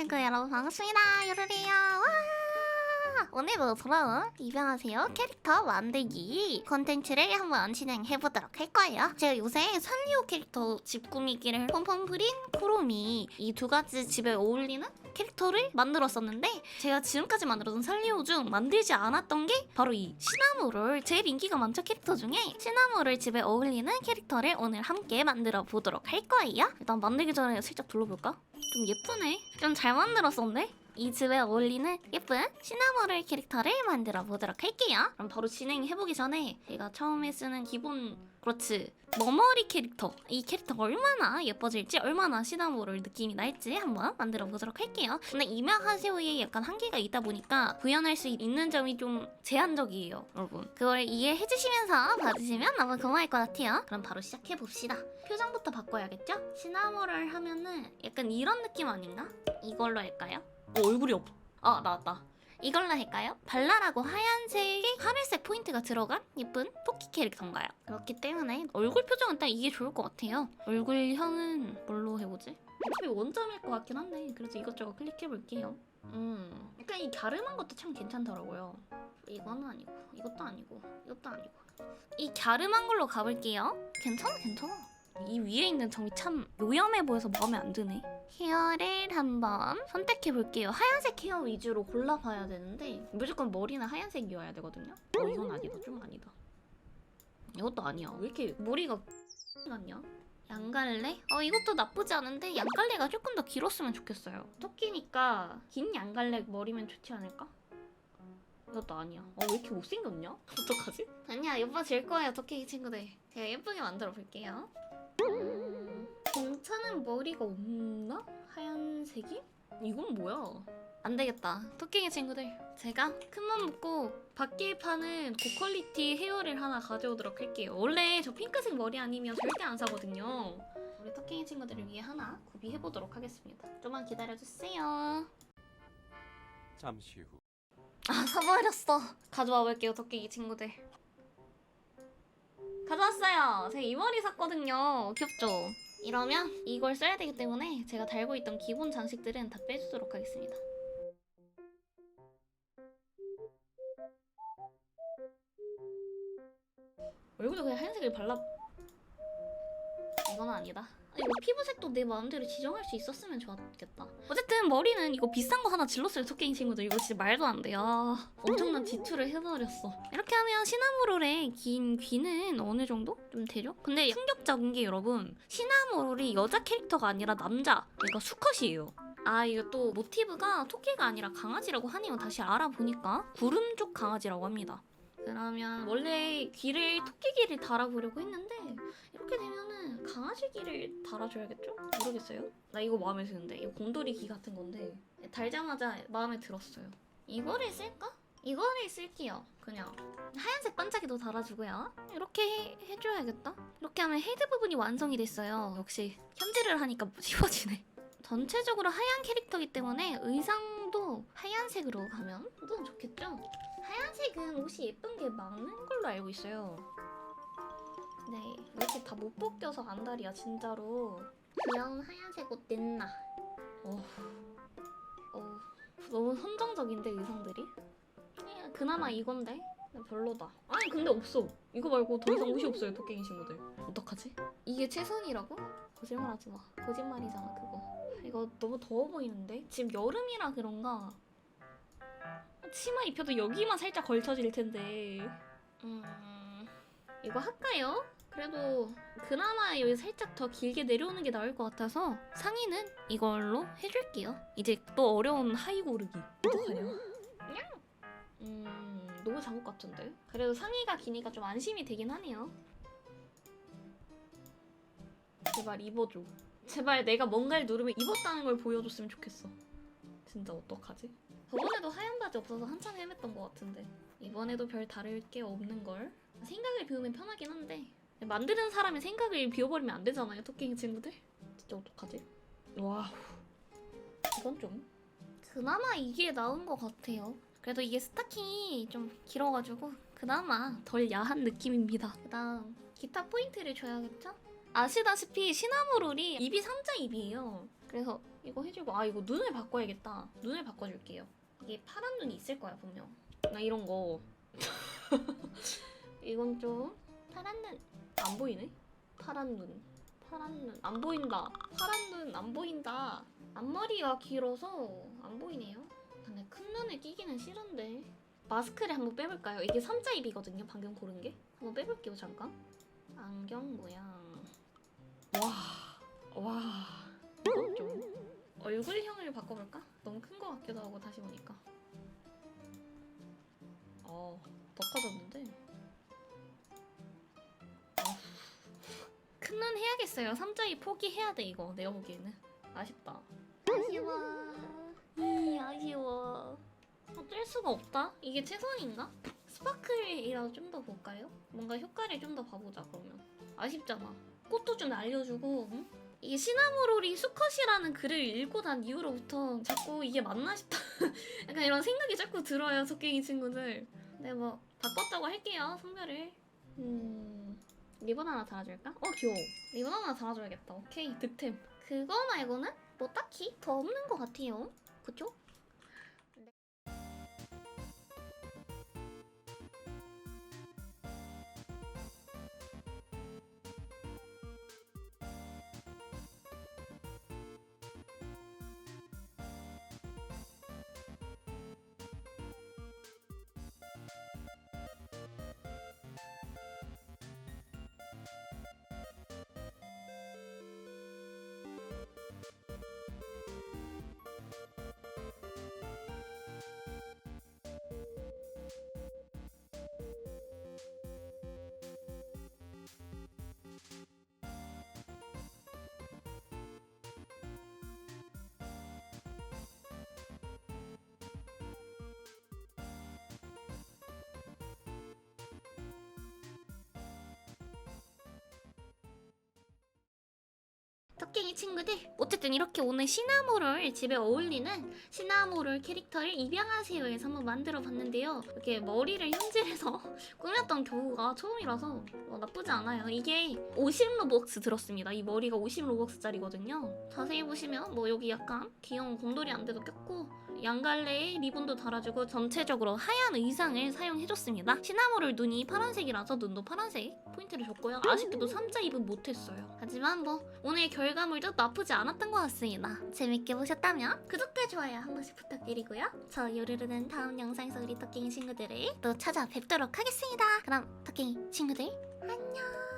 친구 여러분 반갑습니다. 요르리요. 와! 오늘도 돌아온 입양하세요 캐릭터 만들기 컨텐츠를 한번 진행해보도록 할 거예요. 제가 요새 산리오 캐릭터 집 꾸미기를 pompom프린 코로미 이 두 가지 집에 어울리는 캐릭터를 만들었었는데 제가 지금까지 만들었던 산리오 중 만들지 않았던 게 바로 이 시나모를 제일 인기가 많죠 캐릭터 중에 시나모를 집에 어울리는 캐릭터를 오늘 함께 만들어 보도록 할 거예요. 일단 만들기 전에 살짝 둘러볼까? 좀 예쁘네. 좀 잘 만들었었네. 이 집에 어울리는 예쁜 시나모를 캐릭터를 만들어 보도록 할게요. 그럼 바로 진행해보기 전에 제가 처음에 쓰는 기본 그렇지 머머리 캐릭터 이 캐릭터가 얼마나 예뻐질지 얼마나 시나모를 느낌이 날지 한번 만들어 보도록 할게요. 근데 이명하세요에 약간 한계가 있다 보니까 구현할 수 있는 점이 좀 제한적이에요, 여러분. 그걸 이해해 주시면서 봐주시면 너무 고마울 것 같아요. 그럼 바로 시작해 봅시다. 표정부터 바꿔야겠죠? 시나모를 하면은 약간 이런 느낌 아닌가? 이걸로 할까요? 어, 얼굴이 없. 아 나왔다. 이걸로 할까요? 발랄하고 하얀색의 하늘색 포인트가 들어간 예쁜 토끼 캐릭터인가요? 그렇기 때문에 얼굴 표정은 딱 이게 좋을 것 같아요. 얼굴형은 뭘로 해보지? 어차피 원점일 것 같긴 한데 그래서 이것저것 클릭해볼게요. 음, 약간 이 갸름한 것도 참 괜찮더라고요. 이거는 아니고, 이것도 아니고, 이것도 아니고. 이 갸름한 걸로 가볼게요. 괜찮아, 괜찮아. 이 위에 있는 점이 참 요염해 보여서 마음에 안 드네. 헤어를 한번 선택해 볼게요. 하얀색 헤어 위주로 골라봐야 되는데 무조건 머리는 하얀색이어야 되거든요. 어, 이건 아니다. 좀 아니다. 이것도 아니야. 왜 이렇게 머리가 같냐? 양갈래? 어 이것도 나쁘지 않은데 양갈래가 조금 더 길었으면 좋겠어요. 토끼니까 긴 양갈래 머리면 좋지 않을까? 이것도 아니야. 어 왜 이렇게 못생겼냐? 어떡하지? 아니야 예뻐질 거예요 토끼 친구들. 제가 예쁘게 만들어 볼게요. 음, 괜찮은 머리가 없나? 하얀색이? 이건 뭐야? 안 되겠다. 토끼기 친구들. 제가 큰맘 먹고 밖에 파는 고퀄리티 헤어를 하나 가져오도록 할게요. 원래 저 핑크색 머리 아니면 절대 안 사거든요. 우리 토끼기 친구들을 위해 하나 구비해보도록 하겠습니다. 좀만 기다려주세요. 잠시 후 아 사버렸어 가져와 볼게요 토끼기 친구들 가져왔어요 제가 이 머리 샀거든요 귀엽죠 이러면 이걸 써야 되기 때문에 제가 달고 있던 기본 장식들은 다 빼주도록 하겠습니다. 얼굴에 그냥 하얀색을 발라 이건 아니다 아, 이거 피부색도 내 마음대로 지정할 수 있었으면 좋았겠다. 어쨌든 머리는 이거 비싼 거 하나 질렀어요 토끼인 친구들 이거 진짜 말도 안 돼. 아 엄청난 지투를 해버렸어. 이렇게 하면 시나모롤의 긴 귀는 어느 정도 좀 되죠? 근데 충격적인 게 여러분 시나모롤이 여자 캐릭터가 아니라 남자 그러니까 수컷이에요. 아 이거 또 모티브가 토끼가 아니라 강아지라고 하네요. 다시 알아보니까 구름 쪽 강아지라고 합니다. 그러면 원래 귀를 토끼 귀를 달아보려고 했는데 이렇게 되면은 강아지 귀를 달아줘야겠죠? 모르겠어요. 나 이거 마음에 드는데 이거 곰돌이 귀 같은 건데 달자마자 마음에 들었어요. 이거를 쓸까? 이거를 쓸게요. 그냥 하얀색 반짝이도 달아주고요. 이렇게 해, 해줘야겠다. 이렇게 하면 헤드 부분이 완성이 됐어요. 역시 현질을 하니까 쉬워지네. 전체적으로 하얀 캐릭터이기 때문에 의상 도 하얀색으로 가면 또 좋겠죠? 하얀색은 옷이 예쁜 게 많은 걸로 알고 있어요. 네, 이렇게 다못 벗겨서 안달이야 진짜로. 귀여운 하얀색 옷 냈나? 어, 어, 너무 선정적인데 의상들이? 예, 그나마 이건데 근데 별로다. 아니 근데 없어. 이거 말고 더 이상 옷이 없어요 토끼인 친구들. 어떡하지? 이게 최선이라고? 거짓말하지 마. 거짓말이잖아 그거. 이거 너무 더워 보이는데? 지금 여름이라 그런가? 치마 입혀도 여기만 살짝 걸쳐질 텐데. 음, 이거 할까요? 그래도 그나마 여기 살짝 더 길게 내려오는 게 나을 것 같아서 상의는 이걸로 해줄게요. 이제 또 어려운 하이 고르기. 어떡하냐? 음, 너무 작은 것 같은데? 그래도 상의가 기니까 좀 안심이 되긴 하네요. 제발 입어줘. 제발 내가 뭔가를 누르면 입었다는 걸 보여줬으면 좋겠어. 진짜 어떡하지? 저번에도 하얀 바지 없어서 한참 헤맸던 것 같은데 이번에도 별 다를 게 없는 걸 생각을 비우면 편하긴 한데 만드는 사람의 생각을 비워버리면 안 되잖아요 토끼 친구들 진짜 어떡하지? 와우 이건 좀 그나마 이게 나은 것 같아요 그래도 이게 스타킹이 좀 길어가지고 그나마 덜 야한 느낌입니다 그 다음 기타 포인트를 줘야겠죠? 아시다시피 시나모롤이 입이 삼자 입이에요 그래서 이거 해주고 아 이거 눈을 바꿔야겠다. 눈을 바꿔줄게요. 이게 파란 눈이 있을 거야 분명. 나 이런 거. 이건 좀 파란 눈 안 보이네. 파란 눈. 파란 눈 안 보인다. 파란 눈 안 보인다. 앞머리가 길어서 안 보이네요. 근데 큰 눈을 끼기는 싫은데. 마스크를 한번 빼볼까요? 이게 3자 입이거든요. 방금 고른 게. 한번 빼볼게요 잠깐. 안경 모양. 와, 와. 이건 좀 얼굴형을 바꿔볼까? 너무 큰거 같기도 하고 다시 보니까. 어, 더 커졌는데. 큰 눈 해야겠어요. 3자이 포기해야 돼 이거. 내가 보기에는 아쉽다. 아쉬워. 이 아쉬워. 어쩔 수가 없다. 이게 최선인가? 스파클이라도 좀 더 볼까요? 뭔가 효과를 좀 더 봐보자 그러면. 아쉽잖아. 꽃도 좀 알려주고. 응? 이게 시나모롤이 수컷이라는 글을 읽고 난 이후로부터 자꾸 이게 맞나 싶다. 약간 이런 생각이 자꾸 들어요 토끼이 친구들. 네뭐 바꿨다고 할게요 성별을. 음 리본 하나 달아줄까? 어 귀여워. 리본 하나 달아줘야겠다. 오케이 득템. 그거 말고는 뭐 딱히 더 없는 것 같아요. 그쵸? 토끼이 친구들 어쨌든 이렇게 오늘 시나모를 집에 어울리는 시나모를 캐릭터를 입양하세요에서 한번 만들어 봤는데요. 이렇게 머리를 현질해서 꾸몄던 경우가 처음이라서 어, 나쁘지 않아요. 이게 50 로벅스 들었습니다. 이 머리가 50 로벅스짜리거든요. 자세히 보시면 뭐 여기 약간 귀여운 곰돌이 안대도 꼈고 양갈래에 리본도 달아주고 전체적으로 하얀 의상을 사용해줬습니다. 시나모를 눈이 파란색이라서 눈도 파란색 포인트를 줬고요. 아쉽게도 3자 입은 못했어요. 하지만 뭐 오늘 결과 물도 나쁘지 않았던 것 같습니다. 재밌게 보셨다면 구독과 좋아요 한 번씩 부탁드리고요. 저 요르르는 다음 영상에서 우리 토끼 친구들을 또 찾아뵙도록 하겠습니다. 그럼 토끼 친구들 안녕.